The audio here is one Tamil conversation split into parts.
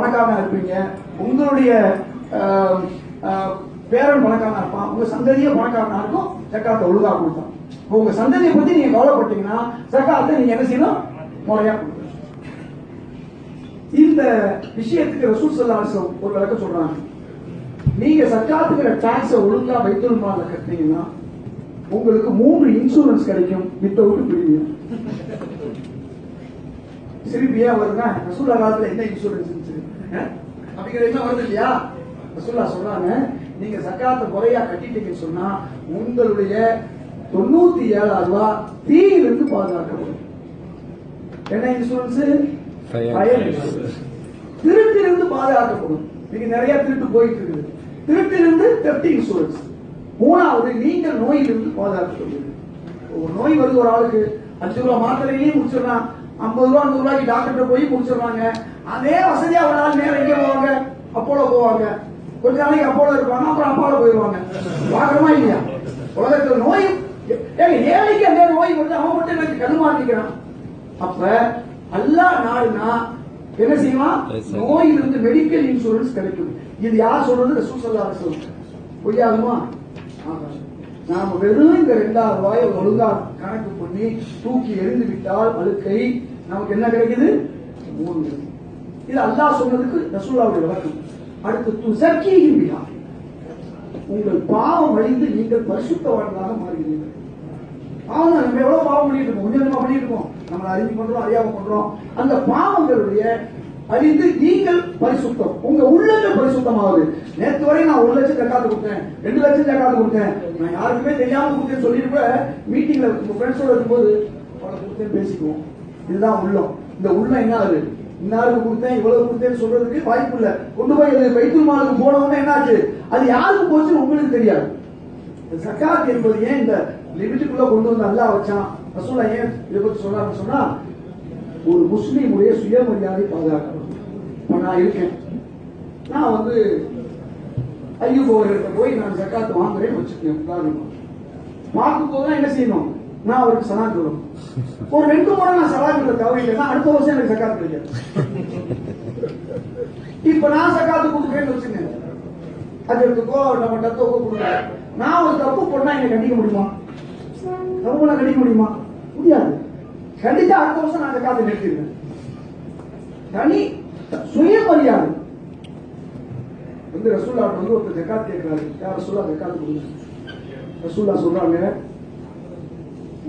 பணக்காரனா இருப்பீங்க. உங்களுடைய பேரன் பணக்காரனா இருப்பான். உங்க சந்ததியே பணக்காரனா இருக்கும். ஜக்காத்தை ஒழுங்கா கொடுத்தான் உங்க சந்ததியை பத்தி நீங்க கவலைப்பட்டீங்கன்னா ஜக்காத்தை நீங்க என்ன செய்யணும்? முறையா கொடுக்கணும். இந்த விஷயத்துக்கு ரசூல் சல்லா ஒரு விளக்க சொல்றாங்க. நீங்க சக்காத்துக்கிற டாக்ஸ ஒழுங்கா வைத்துல் மால கட்டினீங்கன்னா உங்களுக்கு மூன்று இன்சூரன்ஸ் கிடைக்கும். வித்தவுட் பிரீமியம் சிரிப்பியா வருங்க ரசூல்லா காலத்துல என்ன இன்சூரன்ஸ் இருந்துச்சு? அப்படிங்கிற என்ன வருது இல்லையா? ரசூல்லா சொல்றாங்க நீங்க சக்காத்தை முறையா கட்டிட்டீங்கன்னு சொன்னா உங்களுடைய தொண்ணூத்தி ஏழாயிரம் ரூபாய் தீயிலிருந்து பாதுகாக்கப்படும். என்ன இன்சூரன்ஸ் திருட்டிலிருந்து பாதுகாக்கப்படும். நீங்க நிறைய திருட்டு போயிட்டு இருக்குது திருட்டிலிருந்து தெப்டி இன்சூரன்ஸ் மூணாவது நீங்கள் நோயிலிருந்து பாதுகாக்கப்படுவீங்க ஒரு நோய் வருது ஒரு ஆளுக்கு அஞ்சு ரூபா மாத்திரையிலேயே முடிச்சிடலாம். ஐம்பது ரூபா நூறு ரூபாய்க்கு டாக்டர் போய் முடிச்சிடுறாங்க அதே வசதியா ஒரு நாள் நேரம் எங்கே போவாங்க? அப்போலோ போவாங்க. கொஞ்ச நாளைக்கு அப்போலோ இருப்பாங்க அப்புறம் அப்பால போயிடுவாங்க. பாக்குறமா இல்லையா? உலகத்துல நோய் ஏழைக்கு அந்த நோய் வந்து அவன் மட்டும் எனக்கு கண்ணு மாட்டிக்கிறான் அப்ப அல்லா நாள்னா என்ன செய்வான் Yes, இருந்து நோயிலிருந்து மெடிக்கல் இன்சூரன்ஸ் கிடைக்கும். இது யார் சொல்றது ரசூல் சொல்றது பொய்யாதுமா நாம வெறும் இந்த ரெண்டாயிரம் ரூபாயை ஒழுங்கா கணக்கு பண்ணி தூக்கி எரிந்து விட்டால் அழுக்கை நமக்கு என்ன கிடைக்குது? மூணு இது அல்லாஹ் சொன்னதுக்கு ரசூல்லாவுடைய விளக்கம் அடுத்து துசக்கி விழா உங்கள் பாவம் அழிந்து நீங்கள் பரிசுத்தவான்களாக மாறுகிறீர்கள். பாவம் நம்ம எவ்வளவு பாவம் பண்ணிட்டு இருக்கோம்? கொஞ்சம் கொஞ்சமா பண்ணிட்டு இருக்கோம். நம்ம அறிஞ்சு பண்றோம் அறியாம பண்றோம் அந்த பாவங்களுடைய அறிந்து நீங்கள் பரிசுத்தம். உங்க உள்ளங்கள் பரிசுத்தமாகுது நேற்று வரை நான் ஒரு லட்சம் ஜக்காத்து கொடுத்தேன். ரெண்டு லட்சம் ஜக்காத்து கொடுத்தேன். நான் யாருக்குமே தெரியாம கொடுத்தேன் சொல்லிட்டு கூட மீட்டிங்ல உங்க ஃப்ரெண்ட்ஸோட இருக்கும்போது கொடுத்தேன் பேசிக்குவோம். இதுதான் உள்ளம். இந்த உள்ளம் என்ன ஆகுது இன்னாருக்கு கொடுத்தேன் இவ்வளவு கொடுத்தேன்னு சொல்றதுக்கு வாய்ப்பு இல்ல. கொண்டு போய் அது வைத்தூர் மாலுக்கு போனவங்க என்னாச்சு? அது யாருக்கு போச்சுன்னு உங்களுக்கு தெரியாது. சக்காத் என்பது ஏன் இந்த லிமிட்டுக்குள்ள கொண்டு வந்து நல்லா வச்சான்? ரசூலா ஏன் இதை பத்தி சொன்னாருன்னு சொன்னா ஒரு முஸ்லீமுடைய சுயமரியாதை பாதுகாக்கணும். இப்ப நான் இருக்கேன். நான் வந்து ஐயோ அவர்கிட்ட போய் நான் ஜக்காத்து வாங்குறேன்னு வச்சுக்கேன் உதாரணமா பார்க்கும் போது என்ன செய்யணும்? நான் அவருக்கு சலாத் சொல்லணும் ஒரு ரெண்டு முறை நான் சலாத் சொல்ல தவறில்லைன்னா அடுத்த வருஷம் எனக்கு ஜக்காத் கிடைக்காது. இப்ப நான் சக்காத்து கொடுக்குறேன்னு வச்சுக்கேன் அது எடுத்துக்கோ நம்ம டத்தோக்கோ கொடுக்குற நான் ஒரு தப்பு பண்ணா என்னை கண்டிக்க முடியுமா? தப்பு கண்டிக்க முடியுமா? முடியாது. கண்டிச்சா அடுத்த வருஷம் நான் ஜக்காத்தை நிறுத்திடுவேன் தனி சுயமரியாதை. வந்து ரசூல்லா வந்து ஒருத்தர் ஜக்காத் கேட்கிறாரு. யார் ரசூல்லா ஜக்காத் கொடுங்க. ரசூல்லா சொல்றாங்க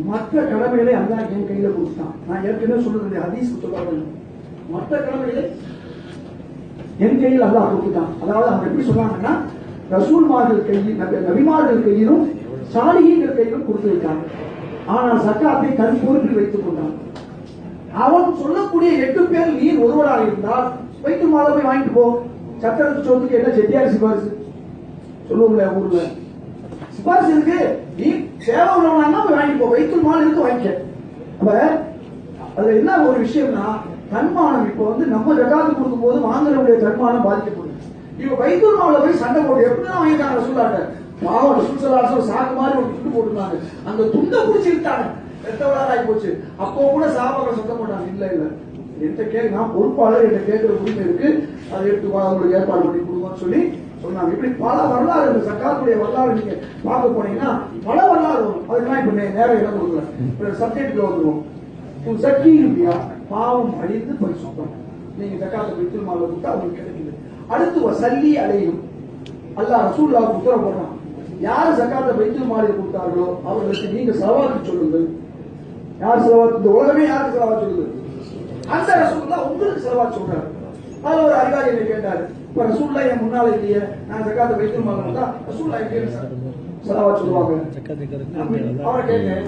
மற்ற கடமைகளை அல்லாஹ் என் கையில கொடுத்தான். நான் ஏற்கனவே சொல்றது ஹதீஸ் சொல்றாங்க மற்ற கடமைகளை என் கையில் அல்லாஹ் கொடுத்துட்டான் அதாவது அவங்க எப்படி சொன்னாங்கன்னா ரசூல்மார்கள் கையில் நபிமார்கள் கையிலும் சாலிகீங்கள் கையிலும் கொடுத்து விட்டாங்க ஆனால் சக்காத்தை தன் பொறுப்பில் வைத்துக் கொண்டான் அவன் சொல்லக்கூடிய எட்டு பேர் நீ ஒருவராக இருந்தால் வைத்து மாலை போய் வாங்கிட்டு போ. சக்கரத்து சோத்துக்கு என்ன செட்டியார் சிபாரிசு? சொல்லுவோம்ல ஊர்ல. சிபாரிசு இருக்கு. நீ சேவை உள்ளவனா போய் வாங்கிட்டு போ. வைத்து மால் இருக்கு வாங்கிக்க. அப்ப அதுல என்ன ஒரு விஷயம்னா தன்மானம் இப்ப வந்து நம்ம ஜகாத்து கொடுக்கும் போது வாங்குறவங்களுடைய தன்மானம் பாதிக்கப்படுது இப்ப வைத்தூர் மாவுல போய் சண்டை போட்டு எப்படிதான் வாங்கிட்டாங்க சொல்லாங்க பாவம் சுற்றுலா சாக்கு மாதிரி ஒரு துண்டு போட்டுருந்தாங்க. அந்த துண்டை பிடிச்சிருக்காங்க ரத்தவளாராய் போச்சு அப்போ கூட சாபாக்கள் சொல்ல மாட்டாங்க இல்ல இல்ல. என்கிட்ட கேட்க நான் பொறுப்பாளர் என்கிட்ட கேட்கிற உரிமை இருக்கு. அதை எடுத்து அவங்களுக்கு ஏற்பாடு பண்ணி கொடுங்கன்னு சொல்லி சொன்னாங்க. இப்படி பல வரலாறு இந்த சர்க்காருடைய வரலாறு நீங்க பார்க்க போனீங்கன்னா பல வரலாறு வரும். அதுக்கெல்லாம் இப்ப நேரம் இடம் கொடுக்கல. சப்ஜெக்ட்ல வந்துருவோம். உன் சக்தி இல்லையா பாவம் அழிந்து பரிசுத்தம் நீங்க சக்காத்து வைத்து மாலை கொடுத்தா உங்களுக்கு கிடைக்குது. அடுத்து சல்லி அடையும். அல்லாஹ் ரசூல்லாவுக்கு உத்தரவு போடுறான். யார் ஜக்காத்தை வைத்து மாலை கொடுத்தார்களோ அவர்களுக்கு நீங்க சவாலுக்கு சொல்லுங்கள். யார் செலவாக்கு இந்த உலகமே யாருக்கு செலவா சொல்லுது அந்த ரசூல்லா உங்களுக்கு செலவா சொல்றாரு. அதுல ஒரு அதிகாரி என்ன கேட்டாரு. இப்ப ரசூல்லா என் முன்னால இல்லையே நான் ஜக்காத்தை வைத்து கொடுத்தா ரசூல்லா எப்படி செலவா சொல்லுவாங்க. அவரை கேட்டேன்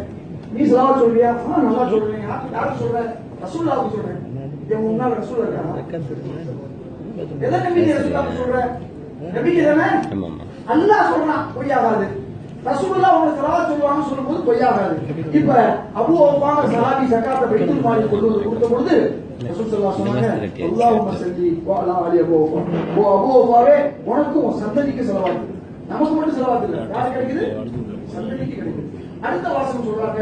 நீ சலாவா சொல்றியா? ஆ நல்லா சொல்றேன். யாருக்கு சொல்ற? ரசூல்லாவுக்கு சொல்றேன். என் முன்னால ரசூல் இருக்கா? எதை நம்பி நீ ரசூல்லாவுக்கு சொல்ற? நம்பிக்கை தானே? அல்லாஹ் சொல்றான் பொய்யாகாது. ரசூலுல்லா உங்களுக்கு சலாவத் சொல்லுவாங்க சொல்லும்போது பொய்யாகாது. இப்ப அபூ ஒப்பாங்க சலாபி சக்காத்தை பைத்துல் மாலி கொண்டு வந்து கொடுத்த பொழுது ரசூல் ஸல்லல்லாஹு சொன்னாங்க அல்லாஹும்ம ஸல்லி வ அலி அபூ ஒப்பா ஓ அபூ ஒப்பாவே உனக்கும் சந்ததிக்கு செலவாக்கு நமக்கு மட்டும் செலவாக்கு இல்ல. யாரு கிடைக்குது? சந்ததிக்கு கிடைக்குது. அடுத்த வாசகம் சொல்றாங்க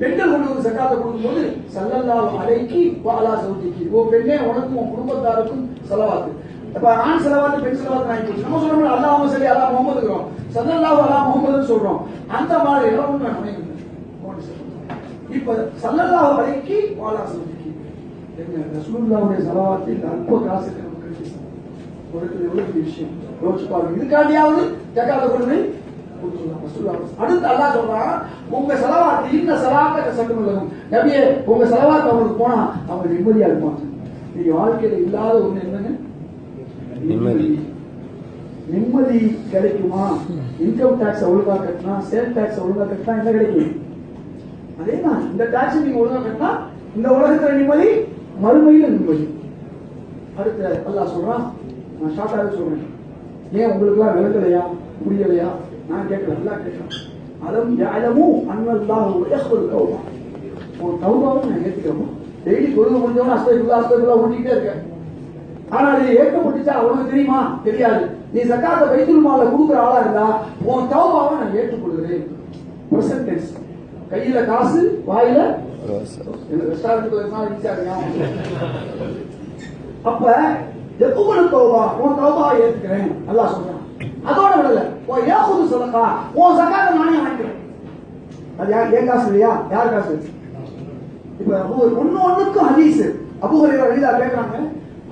பெண்கள் கொண்டு வந்து சக்காத்தை கொடுக்கும்போது சல்லல்லாஹு அலைக்கி வாலா சௌதிக்கு ஓ பெண்ணே உனக்கும் உன் குடும்பத்தாருக்கும் செலவாத்து இப்ப ஆண் செலவாத்து பெண் செலவாத்து வாங்கி போச்சு நம்ம சொல்றோம் அல்லாஹ் சரி அல்லாஹ் முகமதுக்கிறோம் சல்லல்லாஹு அல்லா முகமதுன்னு சொல்றோம். அந்த மாதிரி எல்லாம் ஒண்ணு வேணும் இப்ப சல்லல்லாஹு அலைக்கி வாலா சௌதிக்கு ரசூல்லாவுடைய ரசூலுல்லாஹுடைய செலவாத்தில் அற்ப காசுக்கு நமக்கு ஒரு எவ்வளவு விஷயம்? யோசிச்சு பாருங்க இதுக்காண்டியாவது ஜக்காத்த கொண்டு அடுத்து அல்லாஹ் சொல்றான் உங்க செலவாத்து இந்த செலவாத்த சட்டம் நபியே உங்க செலவாத்து அவங்களுக்கு போனா அவங்க நிம்மதியா இருப்பாங்க. நீங்க வாழ்க்கையில இல்லாத ஒண்ணு என்னன்னு நிம்மதி. நிம்மதி கிடைக்குமா? இன்கம் டாக்ஸ் ஒழுங்கா கட்டினா சேல் டாக்ஸ் ஒழுங்கா கட்டினா என்ன கிடைக்கும்? அதேதான். இந்த டாக்ஸ் நீங்க ஒழுங்கா கட்டினா இந்த உலகத்துல நிம்மதி மறுமையில நிம்மதி. அடுத்து அல்லா சொல்றான் நான் ஷார்ட்டாக சொல்றேன். ஏன் உங்களுக்கு எல்லாம் விளக்கலையா புரியலையா? நான் கேட்கல நல்லா கேட்கிறேன். அலம் யாழமு அன்னல்லாஹு யஹ்புல் தௌபா. உன் தௌபாவை நான் ஏற்றுக்கிறோம் டெய்லி தொழுக முடிஞ்சவன அஸ்தகுல்லா அஸ்தகுல்லா ஓட்டிக்கிட்டே இருக்கேன். ஆனா இது ஏற்கப்பட்டுச்சா உனக்கு தெரியுமா? தெரியாது. நீ சக்காத்த வைத்தியல் மால கொடுக்குற ஆளா இருந்தா உன் தௌபாவை நான் ஏற்றுக்கொள்கிறேன். பிரசன்ட் கையில காசு வாயில அப்ப எப்பவும் தௌபா உன் தௌபாவை ஏத்துக்கிறேன். நல்லா சொல்றான். அதோட விடல. உன் ஏகுது சொல்லக்கா உன் சக்காத்த நானே வாங்கிக்கிறேன். அது யார் என் காசு இல்லையா? யார் காசு? இப்ப ஒன்னு ஒண்ணுக்கும் ஹதீஸ். அபுஹரையா வெளியில கேட்கறாங்க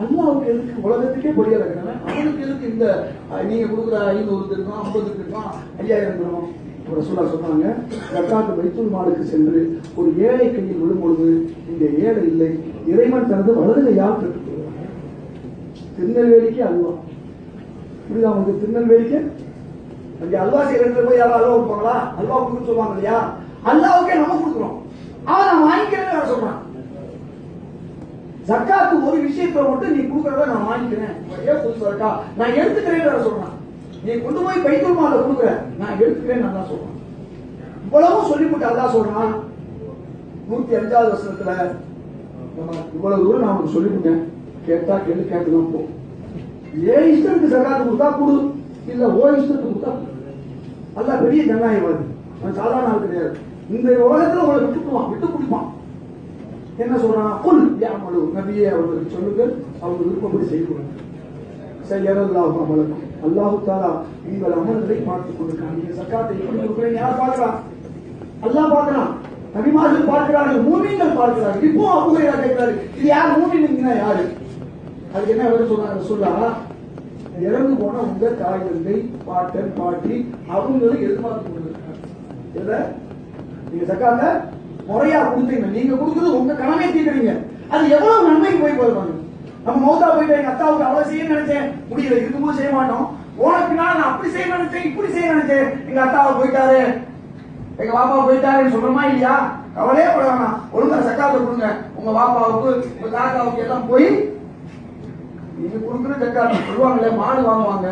அல்லாவுக்கு எதுக்கு? உலகத்துக்கே பொடியா இருக்கிறவன் அவனுக்கு எதுக்கு இந்த நீங்க கொடுக்குற ஐநூறு திருக்கம் ஐம்பது திருக்கம் ஐயாயிரம் திருக்கம் ஒரு சொல்ல சொன்னாங்க ஜக்காத்து வைத்தூர் மாலுக்கு சென்று ஒரு ஏழை கையில் விழும் பொழுது இந்த ஏழை இல்லை. இறைவன் தனது வலதுல யார் பெற்றுக் திருநெல்வேலிக்கு அல்வா. புரியுதா உங்களுக்கு திருநெல்வேலிக்கு? அங்க அல்வா செய்யறது போய் யாரும் அல்வா கொடுப்பாங்களா? அல்வா கொடுக்க சொல்லுவாங்க இல்லையா? அல்லாவுக்கே நம்ம கொடுக்குறோம். அவன் நான் வாங்கிக்கிறேன்னு சொல்றான். ஜக்காத்து ஒரு விஷயத்தை மட்டும் நீ கொடுக்கறத நான் வாங்கிக்கிறேன். ஏன் புதுசு இருக்கா நான் எடுத்துக்கிறேன் வேற சொல்றான். நீ கொண்டு போய் பைத்தூர் மால கொடுக்குற. நான் எடுத்துக்கிறேன்னு நல்லா சொல்றான். இவ்வளவும் சொல்லிவிட்டு அதான் சொல்றான். நூத்தி அஞ்சாவது வருஷத்துல நம்ம இவ்வளவு தூரம் நான் உனக்கு சொல்லிவிட்டேன். கேட்டா கேள்வி கேட்டுதான் போ. ஏன் இஷ்டத்துக்கு ஜக்காத்து கொடுத்தா கொடு. இல்ல ஓ இஷ்டத்துக்கு கொடுத்தா கொடு. பெரிய ஜனநாயகவாதி. சாதாரண ஆள் கிடையாது. இந்த உலகத்துல உங்களை விட்டுக்குவான் விட்டு பிடிப்பான் என்ன சொல்றான் குல் யாமலு நபியே அவர்களுக்கு சொல்லுங்க அவங்க விருப்பப்படி செய்யக்கூடாது செய்யறல்லாஹு அமலுக்கும். அல்லாஹு தாலா உங்கள் அமல்களை பார்த்துக் கொண்டிருக்காங்க நீங்க சக்காத்தை எப்படி கொடுக்குறீங்க? யார் பார்க்கலாம் அல்லாஹ் பார்க்கலாம் நபிமார்கள் பார்க்கிறார்கள் மூமின்கள் பார்க்கிறார்கள். இப்போ அபுகையா கேட்கிறாரு இது யார் மூமின்ங்கன்னா யாரு? அதுக்கு என்ன விட சொன்னாங்க சொல்லா இறந்து போன உங்க தாய் தந்தை பாட்டன் பாட்டி அவங்களும் எதிர்பார்த்து கொண்டிருக்காங்க இதுல நீங்க சக்காத்த முறையா கொடுத்தீங்க. நீங்க கொடுக்குறது உங்க கடமை தீர்க்கிறீங்க. அது எவ்வளவு நன்மைக்கு போய் போயிருப்பாங்க நம்ம மௌத்தா போயிட்டு எங்க அத்தாவுக்கு அவ்வளவு செய்ய நினைச்சேன். முடியல இருக்கும்போது செய்ய மாட்டோம். உனக்கு நான் அப்படி செய்ய நினைச்சேன் இப்படி செய்ய நினைச்சேன். எங்க அத்தாவை போயிட்டாரு. எங்க பாப்பா போயிட்டாருன்னு சொல்றமா இல்லையா? கவலையே பட வேணாம். ஒழுங்கா சக்காத்தை கொடுங்க. உங்க பாப்பாவுக்கு உங்க தாத்தாவுக்கு எல்லாம் போய் நீங்க கொடுக்குற ஜக்காத்து சொல்லுவாங்கல்ல மாடு வாங்குவாங்க.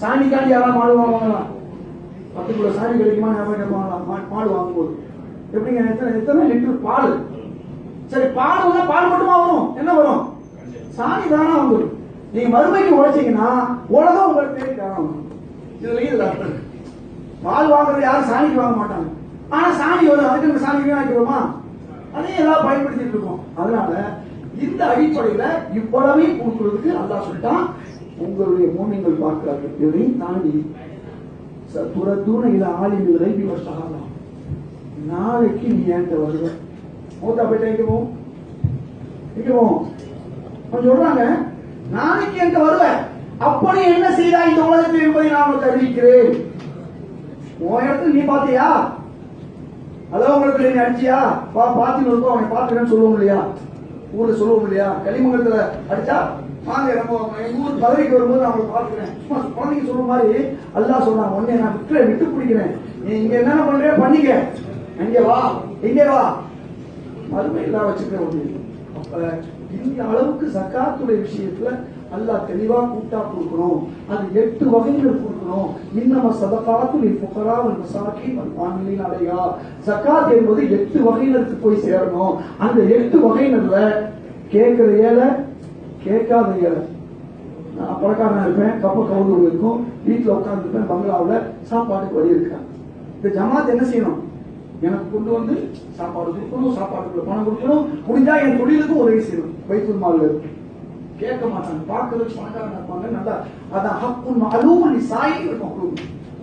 சாணிக்காண்டி யாராவது மாடு வாங்குவாங்களா? பத்து கிலோ சாணி கிடைக்குமா? ஞாபகம் கேட்பாங்களா மா- மாடு வாங்கும்போது. எப்படிங்க? எத்தனை எத்தனை லிட்டர் பால்? சரி பால் வந்தா பால் மட்டுமா வரும்? என்ன வரும்? சாணி தானா வந்துடும் நீங்க மறுமைக்கு உழைச்சீங்கன்னா உலகம் உங்களுக்கு தேடி காணும். வரும் இதுல இதுல பால் வாங்குறது யாரும் சாணிக்கு வாங்க மாட்டாங்க. ஆனா சாணி வரும். அதுக்கு நம்ம சாணி வீணாக்கிடுவோமா அதையும் எல்லாம் பயன்படுத்திட்டு இருக்கோம். அதனால இந்த அடிப்படையில இவ்வளவையும் கொடுக்கிறதுக்கு அல்லா சொல்லிட்டான். உங்களுடைய மூமியங்கள் பார்க்கிறார்கள். இதையும் தாண்டி துரத்தூன இல்ல ஆலிமில் ரைபி ஆகலாம் நாளைக்கு நீ என்கிட்ட வருவ? மூத்தா போயிட்டு எங்க போவோம் எங்க போவோம் சொல்றாங்க நாளைக்கு என்கிட்ட வருவ. அப்படி என்ன செய்தா? இந்த உலகத்தில் என்பதை நான் உனக்கு அறிவிக்கிறேன். உன் இடத்துல நீ பாத்தியா? அதான் உங்களுக்கு நீ அடிச்சியா? பா பாத்துன்னு இருக்கோம். அவனை பாத்துக்கிறேன்னு சொல்லுவோம் இல்லையா? ஊர்ல சொல்லுவோம் இல்லையா? களிமங்கலத்துல அடிச்சா? வாங்க நம்ம எங்க ஊர் பதவிக்கு வரும்போது நான் உங்களுக்கு பாத்துக்கிறேன். சும்மா குழந்தைங்க சொல்ற மாதிரி அல்லாஹ் சொன்னாங்க உடனே நான் விட்டு விட்டு பிடிக்கிறேன். நீ இங்க என்னென்ன பண்றியோ பண்ணிக்க. எங்கே வா எங்கே வா. மறுமை வச்சுக்கிற ஒண்ணு அப்ப இந்த அளவுக்கு சக்காத்துடைய விஷயத்துல நல்லா தெளிவா கூட்டா கொடுக்கணும். அது எட்டு வகைகள் கொடுக்கணும். இன்னம சதகாத்து நீ புகரா ஒரு மசாக்கி வானிலின் அடையா சக்காத் என்பது எட்டு வகையினருக்கு போய் சேரணும். அந்த எட்டு வகையினர்ல கேட்கிற ஏழை கேட்காத ஏழை. நான் பணக்காரனா இருப்பேன் கப்ப கவுண்டர் இருக்கும் வீட்டுல உட்காந்துருப்பேன் பங்களாவில் சாப்பாட்டுக்கு வழி இருக்கான் இந்த ஜமாத் என்ன செய்யணும்? எனக்கு கொண்டு வந்து சாப்பாடு கொடுக்கணும் சாப்பாட்டுக்குள்ள பணம் கொடுக்கணும். முடிஞ்சா என் தொழிலுக்கு உதவி செய்யணும். வைத்தூர் மால்ல இருக்கு. கேட்க மாட்டாங்க. பார்க்கறதுக்கு பணக்காரங்க இருப்பாங்க. நல்லா அதான் ஹக்குன் அலூமணி சாயி இருக்கும்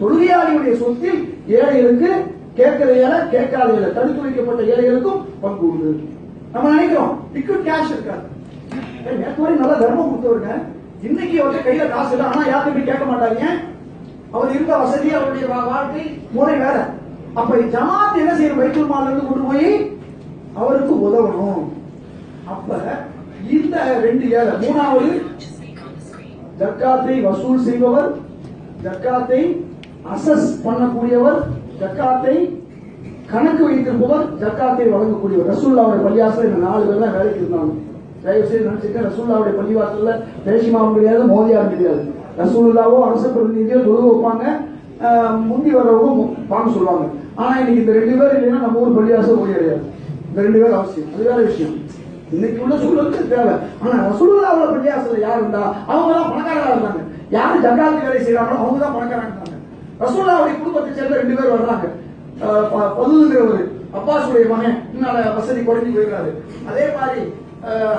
தொழுகையாளியுடைய சொத்தில் ஏழைகளுக்கு கேட்கிற ஏழை கேட்காத ஏழை தடுத்து வைக்கப்பட்ட ஏழைகளுக்கும் பங்கு உண்டு. நம்ம நினைக்கிறோம் லிக்விட் கேஷ் இருக்காது. நேற்று நல்ல வரை நல்லா தர்மம் கொடுத்தவருங்க. இன்னைக்கு அவர்கிட்ட கையில காசு இல்லை. ஆனா யாருக்கும் கேட்க மாட்டாங்க? அவர் இருந்த வசதி அவருடைய வா- வாழ்க்கை முறை வேற. அப்ப ஜமாத் என்ன செய்யணும்? வைத்தூர் மால இருந்து கொண்டு போய் அவருக்கு உதவணும். அப்ப இந்த ரெண்டு ஏழை மூணாவது ஜக்காத்தை வசூல் செய்பவர் ஜக்காத்தை அசஸ் பண்ணக்கூடியவர் ஜக்காத்தை கணக்கு வைத்திருப்பவர் ஜக்காத்தை வழங்கக்கூடியவர். ரசூல்லாவுடைய பள்ளியாசல இந்த நாலு பேர் தான் வேலைக்கு இருந்தாங்க. தயவு செய்து நினைச்சிருக்கேன் ரசூல்லாவுடைய பள்ளிவாசல்ல பேசிமாவும் கிடையாது மோதியாரும் கிடையாது. ரசூல்லாவோ அரசு பிரதிநிதியோ தொழுவு வைப்பாங்க. முந்தி வர்றவங்க வாங்க சொல்லுவாங்க. ஆனா இன்னைக்கு இந்த ரெண்டு பேர் இல்லைன்னா நம்ம ஊர் பள்ளிவாசல் போய் கிடையாது இந்த ரெண்டு பேர் அவசியம் அது வேற விஷயம். இன்னைக்கு உள்ள சூழலுக்கு தேவை ஆனா ரசூலுல்லாஹ்வுடைய பள்ளியாசல்ல யார் இருந்தா அவங்க தான் பணக்காரங்களா இருந்தாங்க. யாரு ஜங்காத்து வேலை செய்யறாங்களோ அவங்க தான் பணக்காரங்க இருந்தாங்க ரசூலுல்லாஹ்வுடைய குடும்பத்தை சேர்ந்த ரெண்டு பேர் வர்றாங்க. அஹ் ப- பதுங்கிறவர் அப்பாஸுடைய மகன் இன்னால வசதி குறைஞ்சு போயிருக்காரு. அதே மாதிரி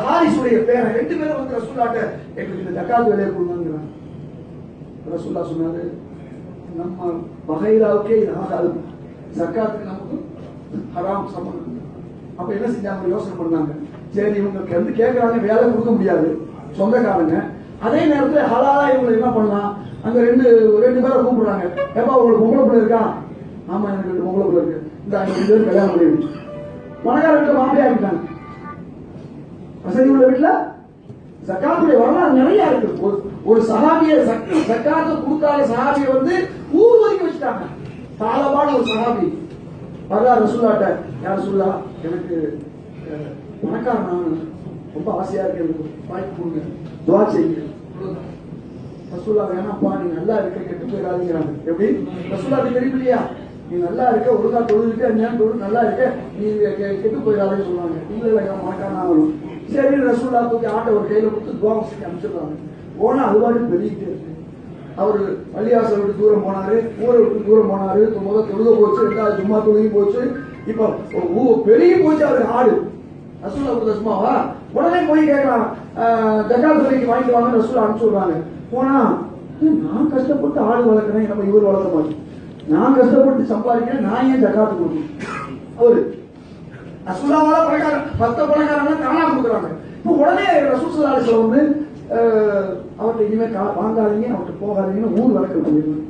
ஹாரிஸுடைய பேரன் ரெண்டு பேரும் வந்து ரசூல்லாட்ட எங்களுக்கு இந்த ஜக்காத்து வேலையை கொடுங்கிறாங்க ரசூல்லா சொன்னாரு நம்ம பகைராவுக்கே இது ஆகாது ஜக்காத்துக்கு நமக்கு ஹராம் சம்பந்தம் அப்ப என்ன செஞ்சாங்க யோசனை பண்ணாங்க சரி இவங்களுக்கு வந்து கேட்கறாங்க வேலை கொடுக்க முடியாது சொந்தக்காரங்க அதே நேரத்துல ஹலாலா இவங்களை என்ன பண்ணலாம் அங்க ரெண்டு ரெண்டு பேரை கூப்பிடுறாங்க ஏப்பா உங்களுக்கு பொம்பளை பிள்ளை இருக்கா ஆமா எனக்கு ரெண்டு பொம்பளை பிள்ளை இருக்கு இந்த அஞ்சு ரெண்டு பேரும் கல்யாணம் பண்ணி பணக்கார வீட்டுல மாப்பிளையா இருக்காங்க வசதி உள்ள வீட்டுல சக்காத்துடைய வரலாறு நிறைய இருக்கு. ஒரு ஒரு சஹாபிய ஜக்காத்து கொடுக்காத சஹாபிய வந்து ஊர் ஒதுக்கி வச்சுட்டாங்க. தாளபான ஒரு சகாபி வரலாறு ரசூல்லாட்ட யார் சொல்லா எனக்கு அஹ், பணக்காரன் நான். ரொம்ப ஆசையா இருக்கு. எனக்கு வாய்ப்பு கொடுங்க. துவா செய்யுங்க. ரசூல்லா வேணாப்பா நீ நல்லா இருக்க கெட்டு போயிடாதீங்கிறாங்க. எப்படி? ரசூல்லா நீ தெரியும் இல்லையா? நீ நல்லா இருக்க ஒழுங்கா தொழுதுட்டு அஞ்சாம் தொழில் நல்லா இருக்க. நீ கெட்டு போயிடாதேன்னு சொல்லுவாங்க. இல்ல இல்ல இவன் பணக்காரன் ஆகணும். சரி ரசூலா தூக்கி ஆட்டை ஒரு கையில கொடுத்து துவா செஞ்சு அனுப்பிச்சிடுறாங்க. போனா அது பாட்டு பெருகிட்டே இருக்கு. அவர் பள்ளியாசல் விட்டு தூரம் போனாரு ஊரை விட்டு தூரம் போனாரு முதல் தொழுக போச்சு ரெண்டாவது சும்மா தொழுகி போச்சு. இப்ப பெரிய போச்சு அவருக்கு ஆடு. ரசூலா கொடுத்த சும்மாவா? உடனே போய் கேட்கலாம் ஜக்காத் தொகைக்கு வாங்கிட்டு வாங்க ரசூலா அனுப்பிச்சு விடுறாங்க. போனா நான் கஷ்டப்பட்டு ஆடு வளர்க்குறேன் நம்ம இவர் வளர்க்க மாட்டேன் நான் கஷ்டப்பட்டு சம்பாதிக்கிறேன் நான் ஏன் ஜக்காத்து கொடுக்கணும் அவரு ரசூலாவால பணக்காரன் பத்த பணக்காரங்க தானா கொடுக்குறாங்க. இப்போ உடனே ரசூல் வந்து அவர்கிட்ட இனிமே கா- வாங்காதீங்க அவர்கிட்ட போகாதீங்கன்னு ஊர் வழக்கு பண்ணிடுவாங்க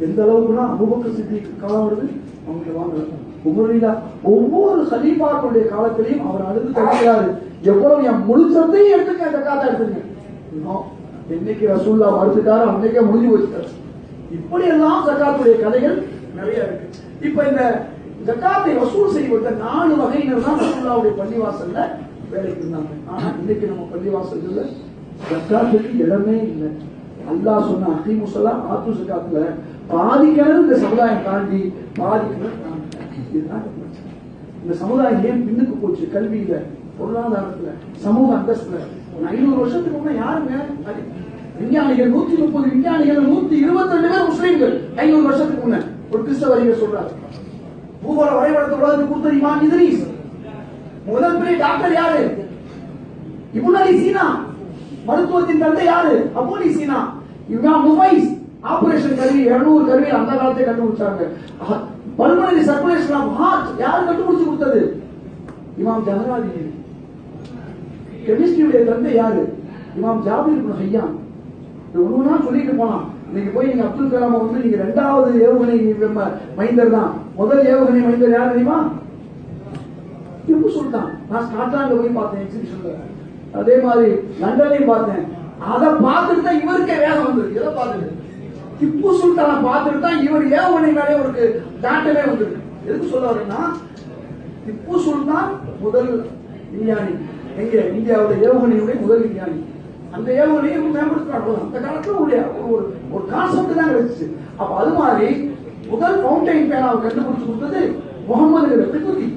எந்த அளவுக்குன்னா அபுபக்க சித்திக்கு காலம் வருது அவங்க வாங்கல உமரிலா ஒவ்வொரு சலீஃபாக்களுடைய காலத்திலையும் அவர் அழுது தடுக்கிறாரு எவ்வளவு என் முழு சொத்தையும் எடுத்துக்க ஜக்காத்தா எடுத்துங்க என்னைக்கு ரசூல்லா மறுத்துட்டாரோ அன்னைக்கே முடிஞ்சு வச்சுட்டாரு இப்படி எல்லாம் ஜக்காத்துடைய கதைகள் நிறைய இருக்கு. இப்ப இந்த ஜக்காத்தை வசூல் செய்யப்பட்ட நாலு வகையினர் தான் ரசூல்லாவுடைய பள்ளிவாசல்ல வேலைக்கு இருந்தாங்க. ஆனா இன்னைக்கு நம்ம பள்ளிவாசல்ல ஜக்காத்துக்கு இடமே இல்லை. அல்லாஹ் சொன்ன அத்தி முசலா ஆத்து ஜக்காத்துல பாதி இந்த சமுதாயம் தாண்டி பாதி இதுதான் இந்த சமுதாயம் ஏன் பின்னுக்கு போச்சு? கல்வியில பொருளாதாரத்துல சமூக அந்தஸ்துல. ஒரு ஐநூறு வருஷத்துக்கு முன்னே யாருங்க விஞ்ஞானிகள் நூத்தி முப்பது விஞ்ஞானிகள் நூத்தி இருபத்தி ரெண்டு பேர் முஸ்லீம்கள் ஐநூறு வருஷத்துக்கு முன்ன. ஒரு கிறிஸ்தவ அறிஞர் சொல்றாரு. பூகோள வரைபடத்தை உலகத்துக்கு கொடுத்த இமாம் இத்ரீஸ். முதல் பெரிய டாக்டர் யாரு? இப்னு சீனா. மருத்துவத்தின் தந்தை யாரு? அப்போலி சீனா. இமாம் முஃபைஸ். ஆபரேஷன் கருவி 200 கருவி அந்த காலத்தை கண்டுபிடிச்சாங்க. பல்மனரி சர்க்குலேஷன் ஆஃப் ஹார்ட் யாரு கண்டுபிடிச்சு கொடுத்தது? இமாம் ஜஹராதி கெமிஸ்ட்ரியுடைய தந்தை யாரு? இமாம் ஜாபிர் ஐயா ஹையான் இது சொல்லிட்டு போனான் நீங்க போய் நீங்க அப்துல் கலாம வந்து நீங்க ரெண்டாவது ஏவுகணை மைந்தர் தான். முதல் ஏவுகணை மைந்தர் யார் தெரியுமா? திப்பு சுல்தான். நான் ஸ்காட்லாந்து போய் பார்த்தேன் எக்ஸிபிஷன்ல அதே மாதிரி லண்டன்லையும் பார்த்தேன். அதை பார்த்துட்டு தான் இவருக்கே வேகம் வந்தது. எதை பார்த்துட்டு? திப்பு சுல்தானை பார்த்துட்டு தான் இவர் ஏவுகணை மேலே இவருக்கு நாட்டமே வந்திருக்கு எதுக்கு சொல்ல வரேன்னா திப்பு சுல்தான் முதல் விஞ்ஞானி. எங்க? இந்தியாவுடைய ஏவுகணையுடைய முதல் விஞ்ஞானி. அந்த ஏவுகணையும் இவங்க அந்த காலத்துல உடைய ஒரு ஒரு கான்செப்ட் தான் கிடைச்சிச்சு அப்ப அது மாதிரி முதல் ஃபவுண்டைன் பேனாவை கண்டுபிடிச்சு கொடுத்தது முகமது பித்துதி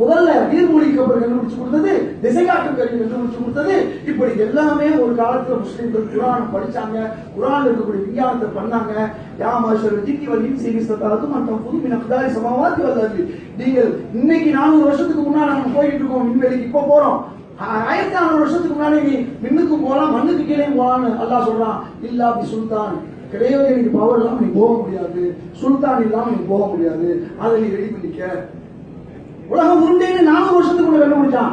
முதல்ல நீர்மொழி கப்பல் கண்டுபிடிச்சு கொடுத்தது திசை காட்டும் கருவி கண்டுபிடிச்சு கொடுத்தது. இப்படி எல்லாமே ஒரு காலத்துல முஸ்லிம்கள் குரான் படிச்சாங்க குரான் இருக்கக்கூடிய விஞ்ஞானத்தை பண்ணாங்க. யாமாஷர் ஜிக்கி வலியும் சீகிஸ்தத்தாலும் மற்றும் புதுமின் அப்தாரி சமாவாத்தி வல்லாது நீங்கள் இன்னைக்கு நானூறு வருஷத்துக்கு முன்னாடி நம்ம போயிட்டு இருக்கோம் விண்வெளிக்கு இப்போ போறோம். ஆயிரத்தி நானூறு வருஷத்துக்கு முன்னாடி நீ மின்னுக்கு போகலாம் மண்ணுக்கு கீழே போகலாம்னு அல்லாஹ் சொல்றான். இல்லா பி சுல்தான். கிடையவே எனக்கு பவர் இல்லாம நீ போக முடியாது. சுல்தான் இல்லாம நீ போக முடியாது. அதை நீ ரெடி பண்ணிக்க. உலகம் உருண்டேன்னு நானூறு வருஷத்துக்குள்ள கண்டுபிடிச்சான்.